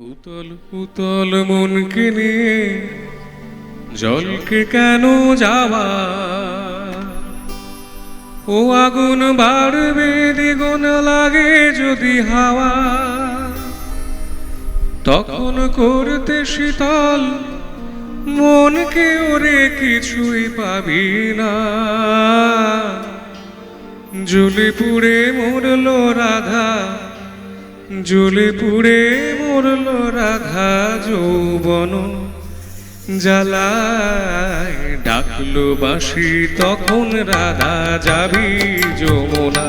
উতল উতল মনকে নিয়ে, জলকে কেন যাওয়া? ও আগুন বাড়বে, দ্বিগুণ লাগে যদি হাওয়া। তখন করতে শীতল, মনকে ওরে কিছুই পাবি না। জুলি পুড়ে মরল রাধা জ্বলে পুড়ে মরল রাধা যৌবন। জ্বালায় ডাকলো বাসি তখন রাধা যাবি যমুনা।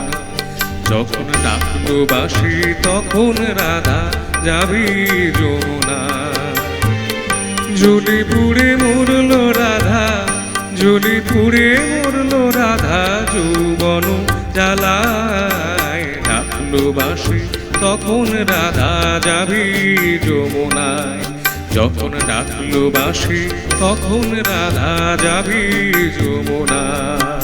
যখন ডাকলো বাসি তখন রাধা যাবি যমুনা। জ্বলে পুড়ে মরল রাধা, জ্বলে পুড়ে মরল রাধা যৌবন। জ্বালায় ডাকলো বাসি তখন রাধা যাবি যমুনায়। যখন ডাকলো বাসি তখন রাধা যাবি যমুনায়।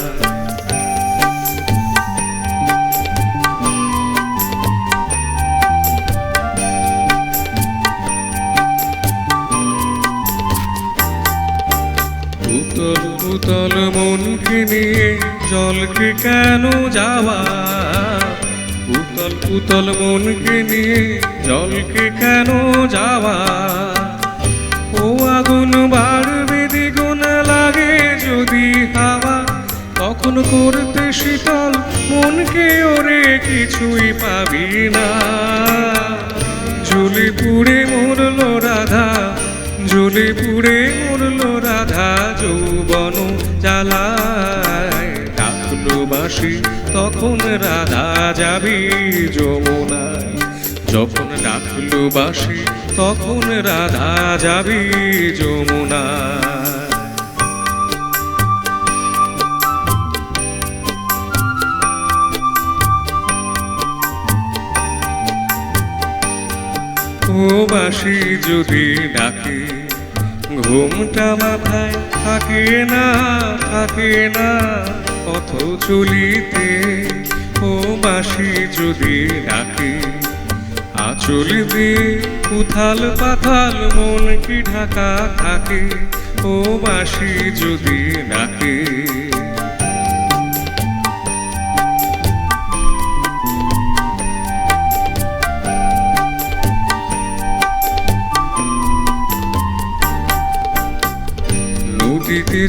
উতল উতল মনকে নিয়ে জলকে কেন যাওয়া উতল মনকে নিয়ে জলকে কেন যাওয়া? ও আগুন বাড়বে, দ্বিগুণ লাগে যদি হাওয়া। তখন করতে শীতল মনকে ওরে কিছুই পাবি না। জ্বলে পুড়ে মরল রাধা জ্বলে পুড়ে মরল রাধা যৌবন জ্বালায়। ডাকলো বাসি তখন রাধা যাবি যমুনায়। যখন ডাকলো বাসি তখন রাধা যাবি যমুনায়। ও বাসি যদি ডাকে, ঘুমটা মাথায় থাকে না থাকে না। পথ চলিতে ও মাসি যদি ডাকে আচল দিয়ে উথাল পাথাল মন কি ঢাকা থাকে, ও মাসি যদি ডাকে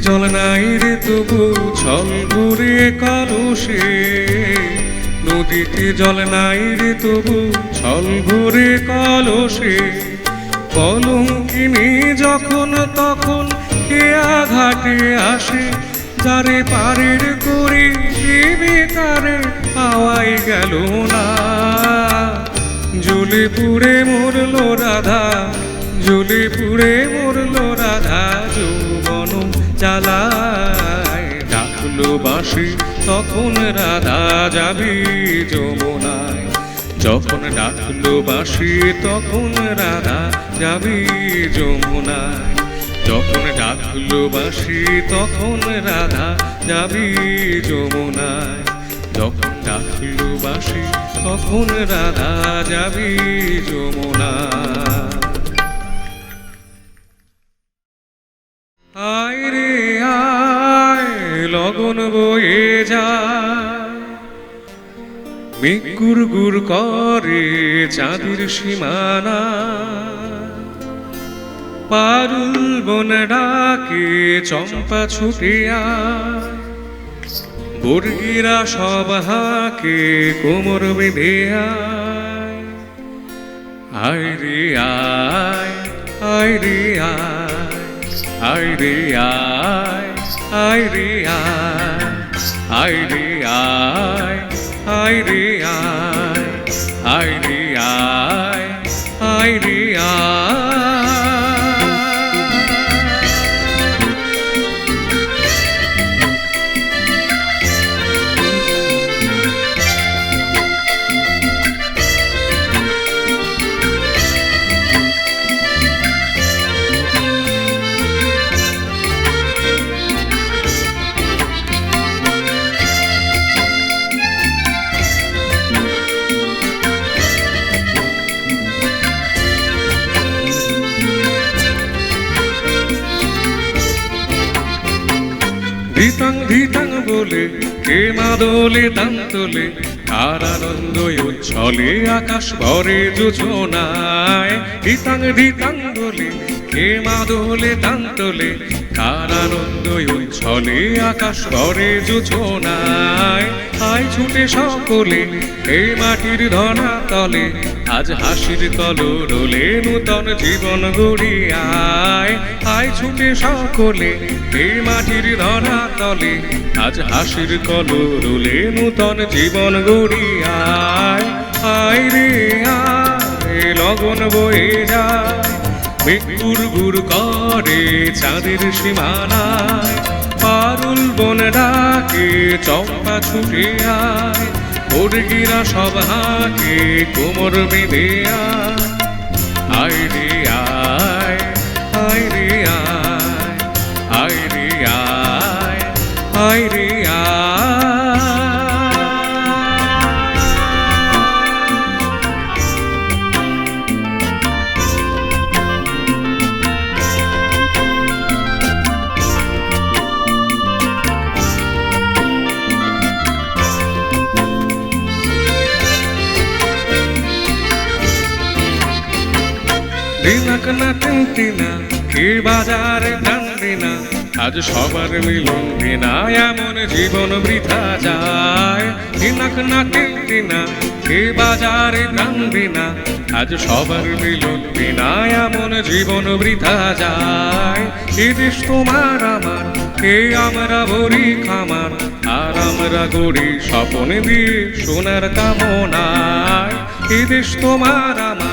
জল নাই রে তবু ছল কলসে নদীতে জল নাই রে তবু ছল ঘুরে কলসে কলঙ্কিনী যখন তখন কে আঘাটে আসে, যারে পারের করি দিবি তারে পাওয়াই গেল না। জ্বলে পুড়ে মরল রাধা জ্বলে পুড়ে মরল রাধা। জ্বালায় ডাকলো বাসি তখন রাধা যাবি যমুনায়। যখন ডাকলো বাসি তখন রাধা যাবি যমুনায়। যখন ডাকলো বাসি তখন রাধা যাবি যমুনায়। যখন ডাকলো বাসি তখন রাধা যাবি যমুনায়। মিকুর গুর করে চাঁদের সীমানা। পারুল বন ডাকে, চম্পা ছুটিয়া বর্গিরা সব হাকে, কোমর বেঁধে আয় রে আয় আয় রে আয় আয় রে আয় আয় রে আয় আয় রে আয়। আয় রে আয় বাদলে তান্তলে তার আনন্দ উচ্ছলে আকাশ পরে যোজনায় ধিতাং ধিতাং দোলে কে মাদলে তান্তলে তোলে কার আনন্দ উচ্ছলে আকাশ ভরে যোজনায়। আয় ছুটে সকলে, এই মাটির ধনা তলে। আজ হাসির কলরোলে নূতন জীবন গড়িয়ায় আয়। ছুটে সকলে, এই মাটির ধরা তলে। আজ হাসির কলরোলে নূতন জীবন গড়িয়ায় আয়। রে, আয় লগন বয়ে যায় মেঘুর গুর করে চাঁদের সীমানায়। পারুল বন ডাকে, চম্পা ছুটে আয়। মুরগিরা সব হাঁকে, কোমর বেঁধে আয়। না টিনা কে বাজারে জানবে না, আজ সবার মিলন বিনা এমন জীবন বৃথা যায়। দিনাক না টিনা কে বাজারে জানবে না, আজ সবার মিলন বিনা এমন জীবন বৃথা যায়। এ তোমার আমার কে আমরা ভরি খামার, আর আমরা গড়ি স্বপন দিয়ে সোনার কামনায়। এ তোমার আমার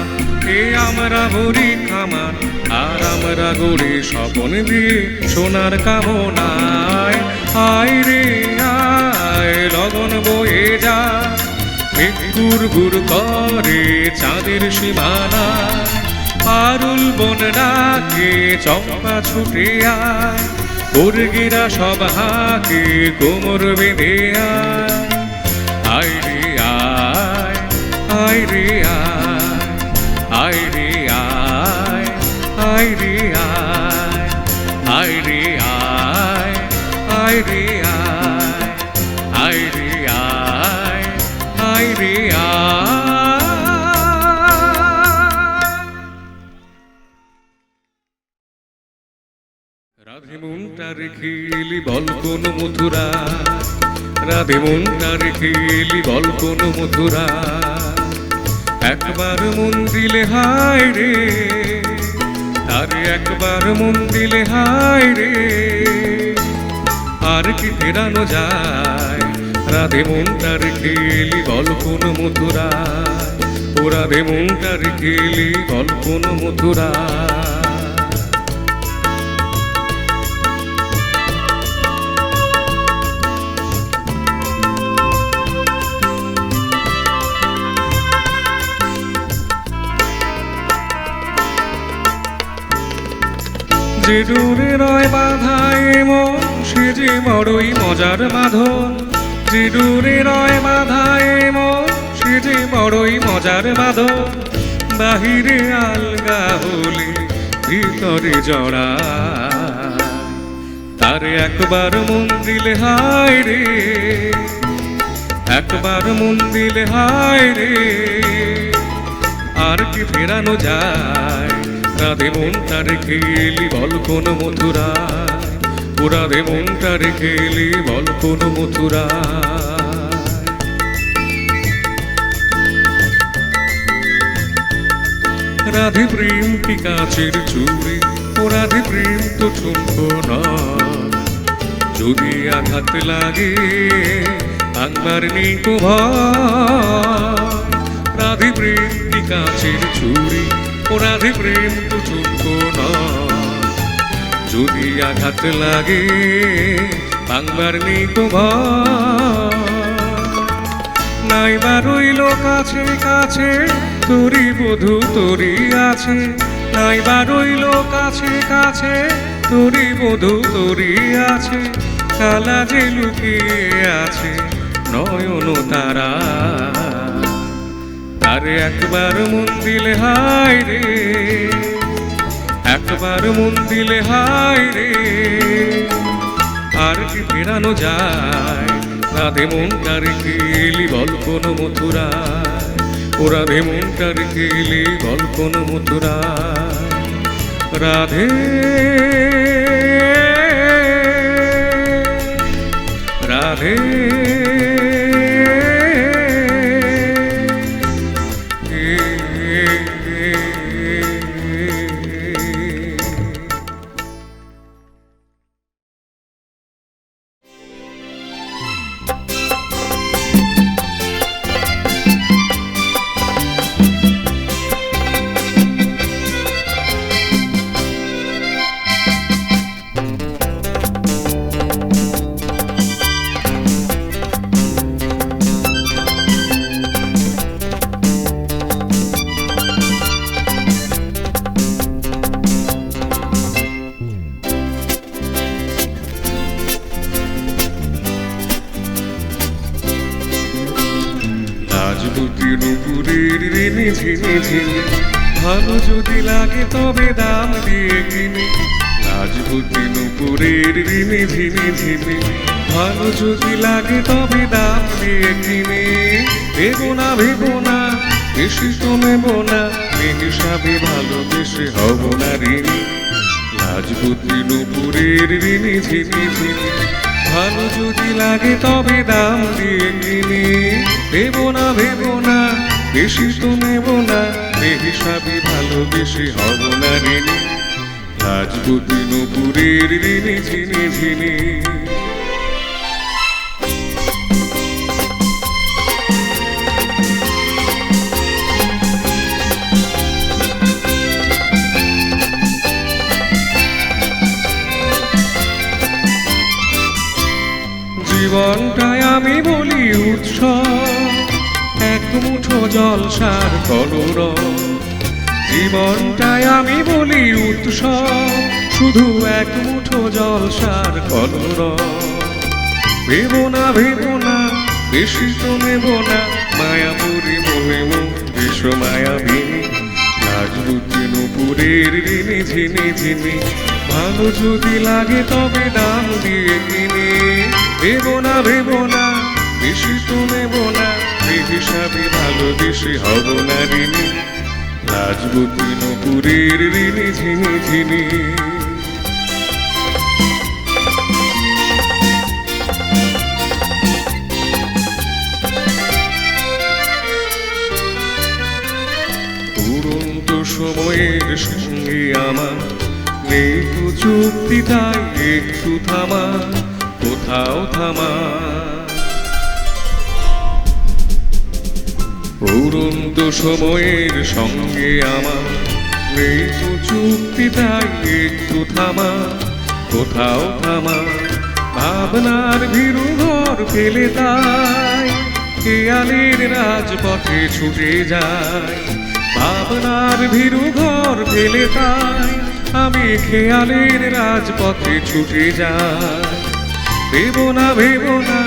এ আমরা ভরি খামার? আর আমরা গড়ি স্বপন দিয়ে সোনার কামনায়। আয় রে, আয়, লগন বয়ে মেঘ গুর গুর করে চাঁদের সীমানা। পারুল বন ডাকে, চম্পা ছুটে আয়। মুরগিরা সব হাকে, কোমর বেঁধে আয়। আয় রে, আয় আয় রে, আয়। বল কোন মথুরা রাধে মনটা রেখে বল কোন মথুরা একবার মন দিলে হায় রে আরে একবার মন দিলে হায় রে। আর কি ফেরানো যায়, রাধে মনটা রেখে বল কোন মথুরা ও রাধে মনটা রেখে এলি বল কোন মথুরা যে দূরে রয় বাধায় মন, সে যে বড়ই মজার বাঁধন যে দূরে রয় বাধায় মন, সে যে বড়ই মজার বাঁধন বাহিরে আলগা হলে ভিতরে জড়া। তার একবার মন দিলে হায় রে, একবার মন দিলে হায় রে। আর কি ফেরানো যায়? রাধে মনটা রেখে এলি বল কোন মথুরা? রাধে মনটা রেখে এলি বল কোন মথুরা? রাধে প্রেম কি কাছের চুরি ও রাধে প্রেম তো ঠুনকো না। যদি আঘাত লাগে নেই তো ভয় রাধে প্রেম কি কাছের চুরি ও রাধে প্রেম তো না যদি আঘাত লাগে তো ভয়। নাইবা রইল কাছে কাছে তোরি বধু তোরি আছে। নাইবা রইল কাছে কাছে তোরি বধু তোরি আছে। কালা যে লুকিয়ে আছে নয়ন তারা। তারে একবার মন দিলে হায় রে। একবার মন দিলে হায় রে। আর কি ফেরানো যায়, রাধে মন রেখে এলি বল কোনো মথুরায়। ও রাধে মনটা রেখে এলি বল কোনো মথুরায়। রাধে। রাধে। তো নেব না এ হিসাবে ভালোবেসে হব না ঋণী রাজবতী নুপুরের ঋণী ঝিনি ঝিনি ভালো যদি লাগে তবে দাম দিয়ে কিনে। ভেবো না ভেবো না, বেশি তো নেব না এ হিসাবে ভালোবেসে হব না ঋণী রাজবতী নুপুরের ঋণী ঝিনি ঝিনি জীবনটাই আমি বলি উৎসব। এক মুঠো জলসার কলর জীবনটাই আমি বলি উৎসব। শুধু এক মুঠো জলসার কলর ভেবো না ভেবো না বেশি তো নেব না। মায়াপুরি মনে এসো মায়াবিনী রাজবুদ্ধি নুপুরের ঋণী ঝিনি ভালো যদি লাগে তবে দাম দিয়ে কিনে। ভেবো না ভেবো না, বেশি তো নেব না, এ হিসাবে ভালো বেশি হব না ঋণী। রাজবুদ্ধি নুপুরের ঋণী ঝিনি ঝিনি সময়ের সঙ্গে আমার, নেই তো চুক্তি তাই একটু থামা। কোথাও থামা। উড়ন্ত সময়ের সঙ্গে আমার নেই তো চুক্তি, তাই একটু থামা, কোথাও থামা। ভাবনার ভীরু ঘর ফেলে তাই খেয়ালের রাজপথে ছুটে যায় ভাবনার ভীরু ঘর ফেলে তাই আমি খেয়ালের রাজপথে ছুটে যাই। ভেব না ভেব না,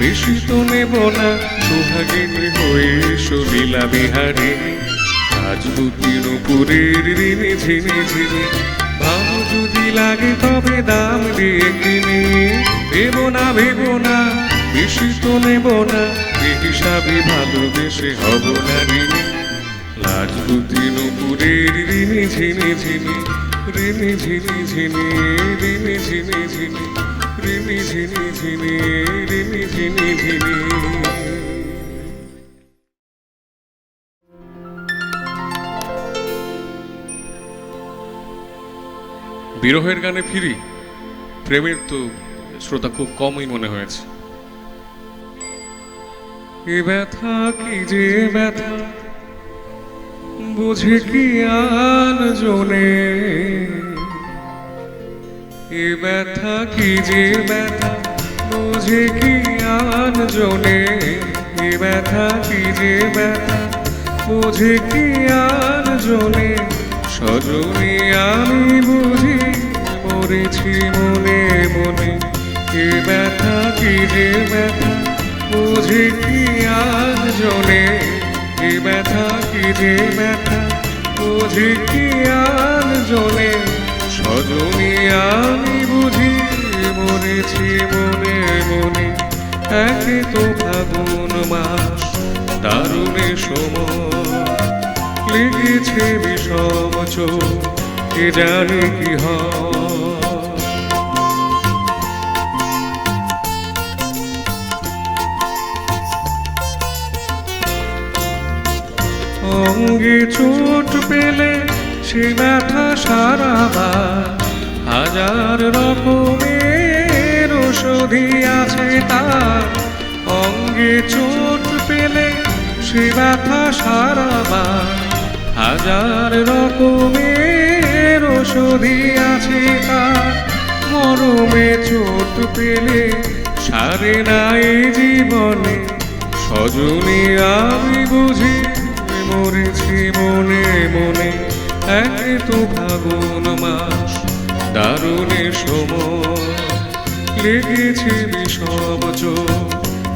বেশি তো নেব না সোহাগিনী হয়ে সলীলা বিহারে রাজবুদ্ধির উপরের ঋণে ঝিনে ঝিনে ভালো যদি লাগে তবে দাম দিয়ে কিনে। ভেব না ভেব না, বেশি তো নেব না, এ হিসাবে ভালোবেসে হব না ঋণী। রাজবুদ্ধি নুপুরের ঋণে ঝিনে ঝিনে ঋণে ঝিনে ঝিনে ঋণে ঝিনে ঝিনে বিরহের গানে ফিরি, প্রেমের তো শ্রোতা খুব কমই মনে হয়েছে। এ ব্যথা কি যে ব্যথা, বুঝে কি আন জনে? এ ব্যথা কি যে ব্যথা? বুঝে কি আন জনে? এ ব্যথা কি যে ব্যথা? বুঝে কি আন জনে? সজনে আমি বুঝি মরেছি মনে মনে। এ ব্যথা কি যে ব্যথা? বুঝে কি আজ জনে? এ ব্যথা কি যে ব্যথা? বুঝে কি আজ জনে? সজনে আমি মরেছি মনে মনে, একে তো ফাগুন মাস, দারুণে সময়। লেগেছে বিষম চোখ, কে জানে কি অঙ্গে চোট পেলে সে ব্যথা সারা হাজার রকমের ওষুধি আছে তার। অঙ্গে চোট পেলে সে ব্যথা সারাবার। হাজার রকমের ওষুধি আছে তার। মরমে চোট পেলে সারে নাই জীবনে। সজনী আমি বুঝি মরেছি মনে মনে। এক তো ফাগুন মাস দারুণে সময়। লেগেছে বিষম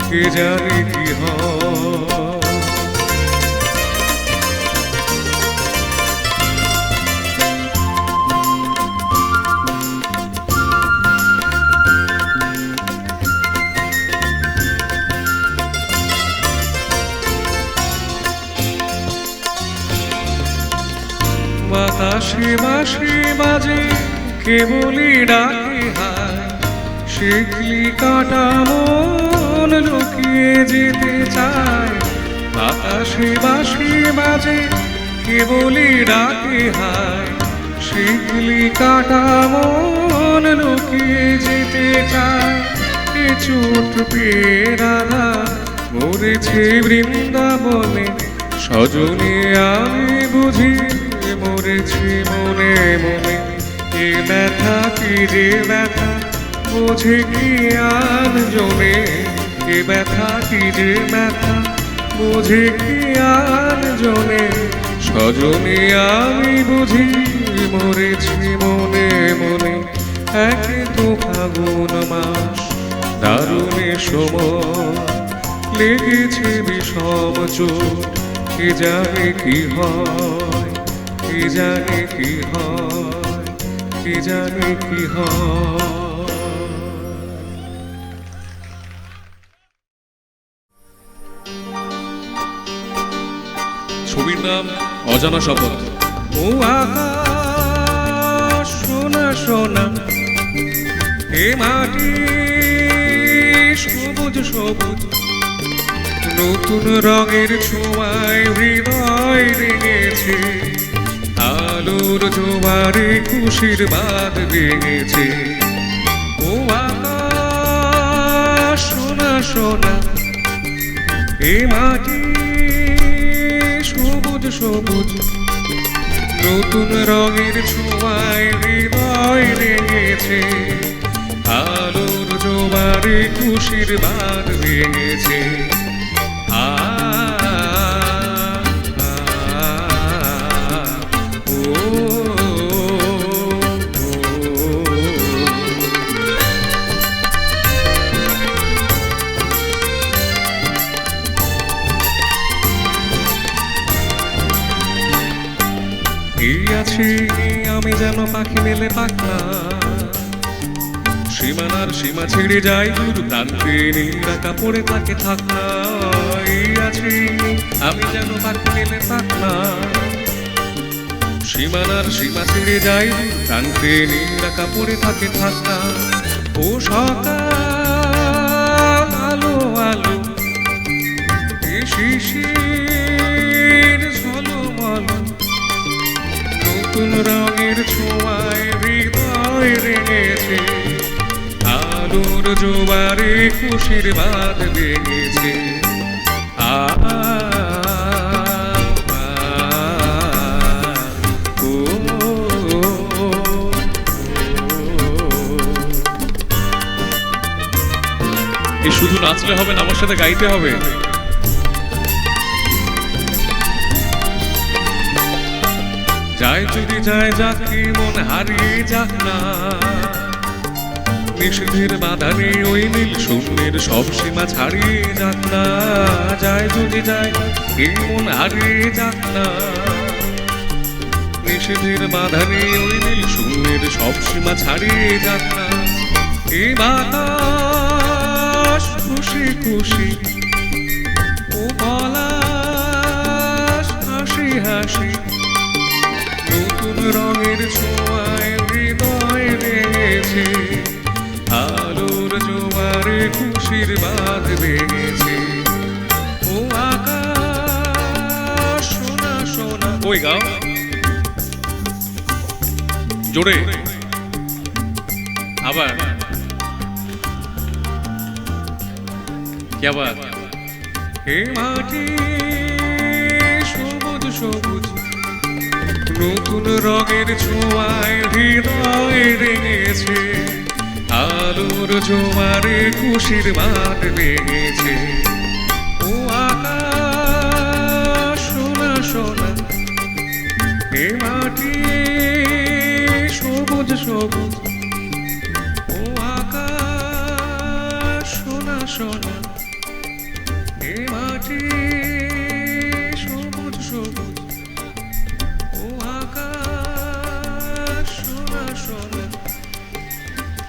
কে জানে কি হয়। বাতাসে বাসে বাজে কেবলই ডাকে হায়। শিখলি কাটা মন লুকিয়ে যেতে চায়। বাতাসে বাসে বাজে, কেবলই ডাকে হায়। শিখলি কাটা মন লুকিয়ে যেতে চায়। এ চোট পেয়ে রাধা, মরেছে বৃন্দাবনে। সজনে আমি বুঝি, মরেছি মনে মনে। এ ব্যথা কি যে ব্যথা? বোঝে কি জনে এ ব্যথা কি যে ব্যথা? বোঝে কি জনে সজনে আমি বুঝি মরেছি মনে মনে। এক তো ফাগুন মাস, দারুণে সময়। লেগেছে বিষম চোট, কে জানে কি হয়? কে জানে কি হয়? কে জানে কি হয়? ছবির নাম অজানা শপথ। ও সোনা সোনা হে মাটি সবুজ সবুজ। নতুন রঙের ছোঁয়ায় হৃদয় রেঙেছে আলোর জোয়ারে খুশির বাদ ভেঙেছে। ও সোনা সোনা এ মাটি সবুজ নতুন রঙের ছোঁয়ায় হৃদয় রেঙেছে আলোর জোয়ারে খুশির বাদ ভেঙেছে। পাখি মেলে পাখনা সীমানার সীমা ছেড়ে যাই দূর প্রান্তে নীলাকা পড়ে থাকে থাকনা আছি আমি যেন পাখি মেলে পাখনা সীমানার সীমা ছেড়ে যাই দূর প্রান্তে নীলাকা পড়ে থাকে থাকনা ও সকাল, আলো আলো শিশির। নতুন রঙের ছোঁয়ায় হৃদয় রেঙেছে। আলোর জোয়ারে খুশির বাদ ভেঙেছে। আ শুধু নাচলে হবে না, আমার সাথে গাইতে হবে। যায় যদি যায় যাক মন হারিয়ে যাক না। নিষেধের বাধানে ওই নীল শূন্যের সব সীমা ছাড়িয়ে যাক না। যায় যদি যায় কি মন হারিয়ে যাক না। নিষেধের বাধানে ওই নীল শূন্যের সব সীমা ছাড়িয়ে যাক না। এ বাতাস খুশি খুশি, ও পলাশ হাসি হাসি। নতুন রঙের ছোঁয়ায় হৃদয় লেগেছে আলোর জোয়ারে খুশির বাঁধ বেগেছে ও আকাশ সোনা সোনা। ওই গাও? জোরে। আবার। কি আবার? হে মাটি সবুজ সবুজ। নতুন রঙের ছোঁয়ায় হৃদয় রেঙেছে আলোর জোয়ারে খুশির বাদ লেগেছে ও আকাশ, সোনা সোনা হে মাটি সবুজ সবুজ। ও আকাশ, সোনা সোনা হে মাটি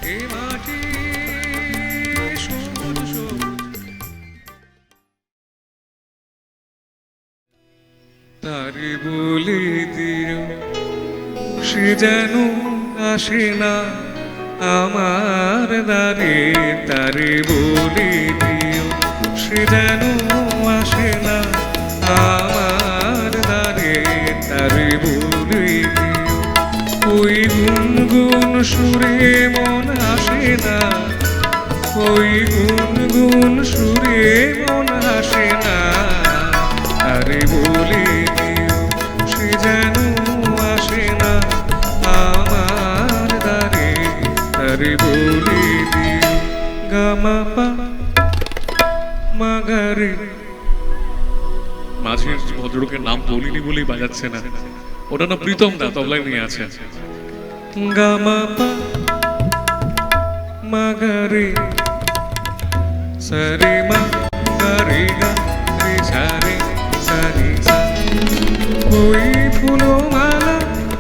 হে মাটি সবুজ তারে বলে দিও সে যেন আসে না আমার দ্বারে। তারে বলে দিও সে যেন আসে না আমার দ্বারে। তারে বলে দিও ওই গুনগুন সুরে মন ওই গুনগুন সুরে মন আসে না। আরে বলে দিও সে যেন আসে না আমার দ্বারে। আরে বলে দিও গামাপা মাগারে মাঝের ভদ্রলোকের নাম বলিনি বলেই বাজাচ্ছে না। ওটা না প্রীতম দা তবলায় নিয়ে আছে। গামাপা মাগারে গা রে সারে সারে ওই ফুলো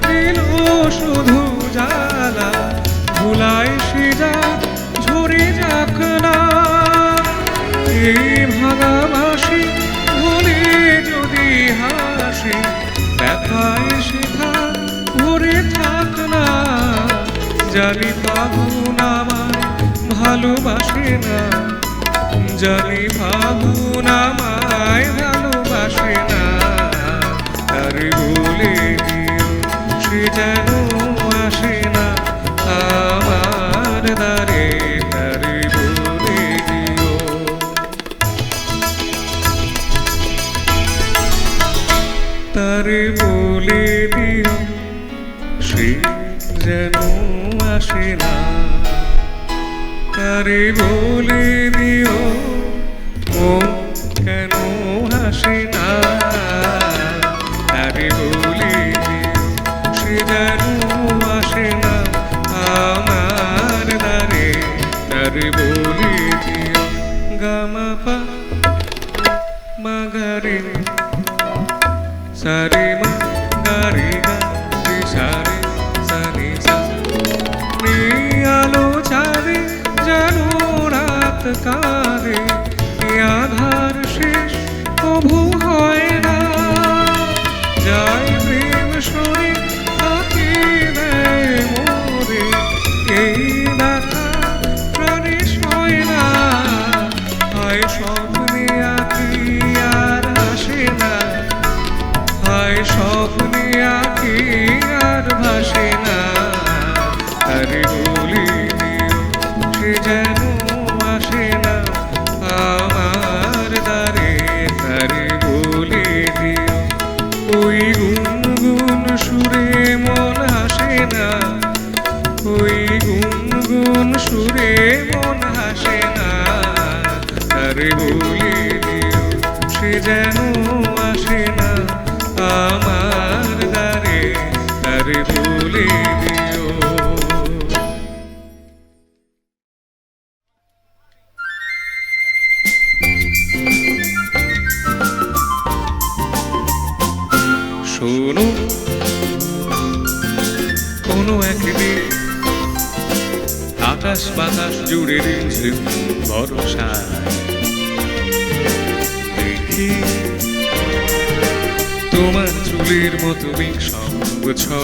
দিল শুধু জ্বালা ভুলায় সে যা ঝরে না এই ভাঙা বাসি ভুলে যদি হাসি ব্যথায় সেথা ভরে থাক না জানি ফাগুন আমায় ভালোবাসে না জানি ফাগুন আমায় রাত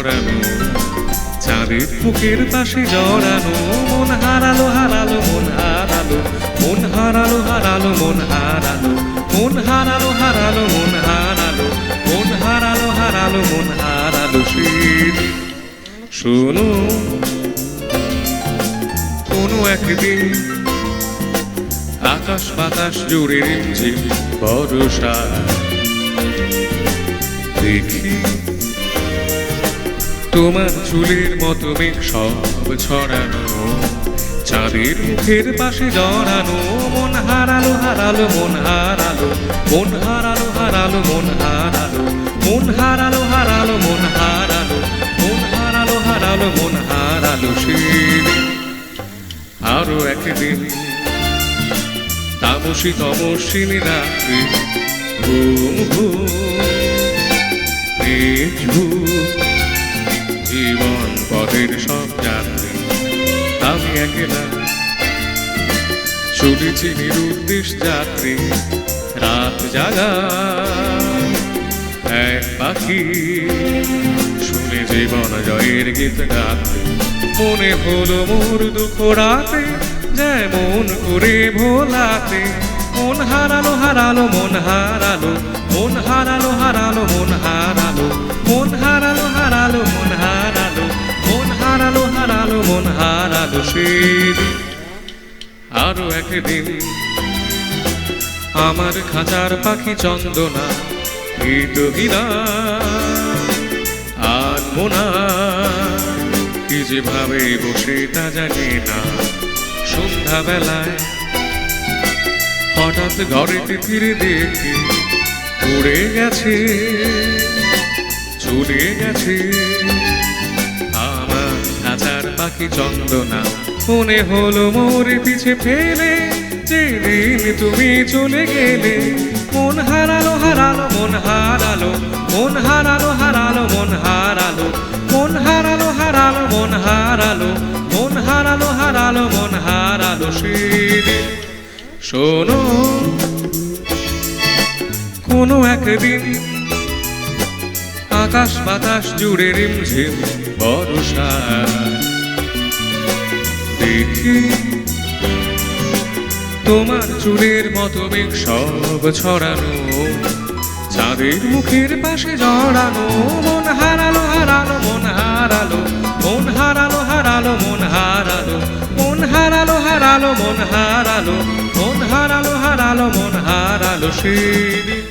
ছড়ানো চাঁদের বুকের পাশে জড়ানো, মন হারালো হারালো, মন হারালো মন হারালো হারালো, মন হারালো মন হারালো হারালো, মন হারালো মন হারালো হারালো, মন হারালো শীত শোনো, কোনো একদিন আকাশ বাতাস জুড়ে রিমঝিম বর্ষা, দেখি তোমার চুলের মতো মেঘ সব ছড়ানো, চাঁদের মুখের পাশে জড়ানো, মন হারালো হারালো, মন হারালো মন হারালো হারালো, মন হারালো মন হারালো হারালো, মন হারালো মন হারালো হারালো, মন হারালো সেদিন। আরও একদিন তামসী তমসিনী রাত্রি ঘুম ঘুম, মেঘ ঝুম জীবন পথের সব যাত্রী আমি একলা চলেছি নিরুদ্দেশ যাত্রী, রাত জাগা। এক পাখি শুনে জীবন জয়ের গীত গাতে। মনে হলো মোর দুঃখ রাতে, যেমন করে ভোলাতে। মন হারালো হারালো, মন হারালো মন হারালো হারালো, মন হারালো। মন হারালো হারালো, মন হারালো। হারালো হারালো, মন হারালো সেদিন আরও একদিন আমার খাঁচার পাখি চন্দনা গিরা আর মোনা। কি যেভাবে বসে তা জানি না। সন্ধ্যাবেলায় হঠাৎ ঘরেতে ফিরে দেখি উড়ে গেছে চলে গেছে। পাখি চন্দনা। মনে হলো মোরে পিছে ফেলে, যেদিন তুমি চলে গেলে, মন হারালো হারালো, মন হারালো মন হারালো হারালো, মন হারালো মন হারালো হারালো, মন হারালো মন হারালো হারালো, মন হারালো সেদিন। শোনো, কোনো একদিন আকাশ বাতাস জুড়ে রিমঝিম বর্ষা। দেখি। তোমার চুলের মতো মেঘ সব ছড়ানো, চাঁদের মুখের পাশে জড়ানো, মন হারালো হারালো, মন হারালো মন হারালো হারালো, মন হারালো মন হারালো হারালো, মন হারালো মন হারালো হারালো, মন হারালো সেদিন